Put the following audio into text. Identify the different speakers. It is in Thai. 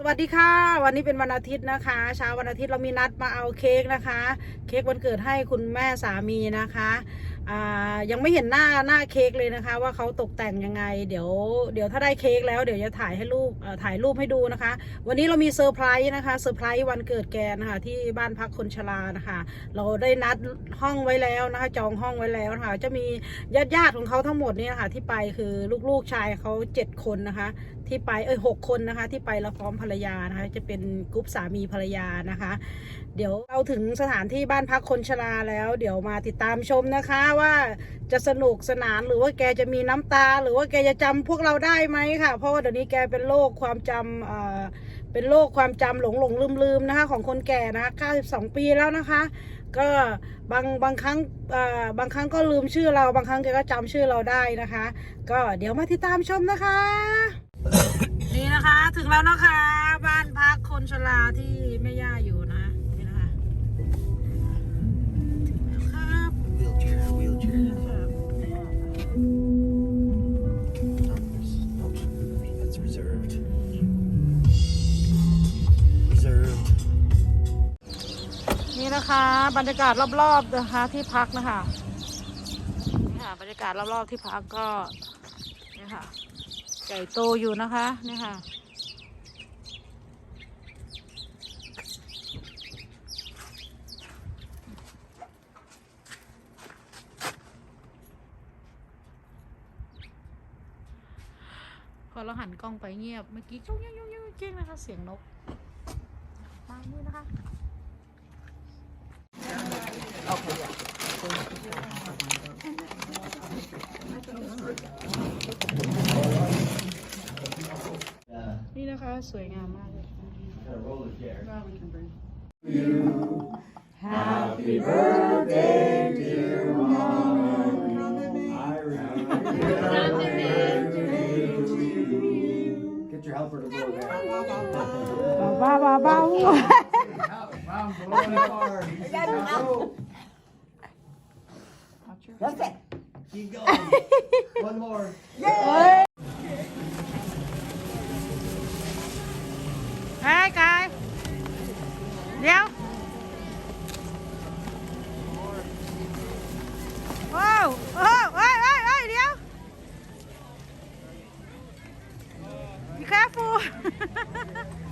Speaker 1: สวัสดีค่ะ วันนี้เป็นวันอาทิตย์นะคะเช้าวันอาทิตย์เรามีนัดมาเอาเค้กนะคะ เค้กวันเกิดให้คุณแม่สามีนะคะ ยังไม่เห็นหน้าหน้าเค้กเลยนะคะ ว่าเขาตกแต่งยังไง เดี๋ยวเดี๋ยวถ้าได้เค้กแล้วเดี๋ยวจะถ่ายให้รูปถ่ายรูปให้ดูนะคะ วันนี้เรามีเซอร์ไพรส์นะคะเซอร์ไพรส์วันเกิดแกนะคะที่บ้านพักคนชรานะคะ เราได้นัดห้องไว้แล้วนะคะ จองห้องไว้แล้วนะคะจะมีญาติญาติของเขาทั้งหมดเนี่ยนะคะที่ไปคือลูกๆชายเขาเจ็ดคนนะคะ ที่ไปเอ้ยหกคนนะคะ ที่ไปแล้วพร้อมภรรยานะคะ จะเป็นกรุ๊ปสามีภรรยานะคะ เดี๋ยวเราถึงสถานที่บ้านพักคนชราแล้ว เดี๋ยวมาติดตามชมนะคะว่าจะสนุกสนานหรือว่าแกจะมีน้ำตา หรือว่าแกจะจำพวกเราได้ไหมค่ะ เพราะว่าเดี๋ยวนี้แกเป็นโรคความจำเอ่อเป็นโรคความจำหลงหลงลืมลืมนะคะ ของคนแก่นะคะ92 ปีแล้วนะคะ ก็บางบางครั้งเอ่อบางครั้งก็ลืมชื่อเราบางครั้งแกก็จำชื่อเราได้นะคะ ก็เดี๋ยวมาติดตามชมนะคะ นี่นะคะถึงแล้วนะคะ บ้านพักคนชราที่แม่ย่าอยู่นะ นะคะ บรรยากาศรอบๆนะคะที่พักนะคะนี่ค่ะ บรรยากาศรอบๆที่พักก็นี่ค่ะไก่โตอยู่นะคะนี่ค่ะพอเราหันกล้องไปเงียบ เมื่อกี้จุ๊งยุ่งยุ่งยุ่งจิ้งนะคะ เสียงนกมานี่นะคะ นี่นะคะ สวยงามมากเลย
Speaker 2: Get your helper to blow that.
Speaker 1: บ้าบ้าบ้า
Speaker 2: Mom, blow it hard.
Speaker 3: That's it.
Speaker 2: Keep going. One more.
Speaker 1: Yay! Hey guys. Yeah. Wow. Oh, hey, Leo. Be careful.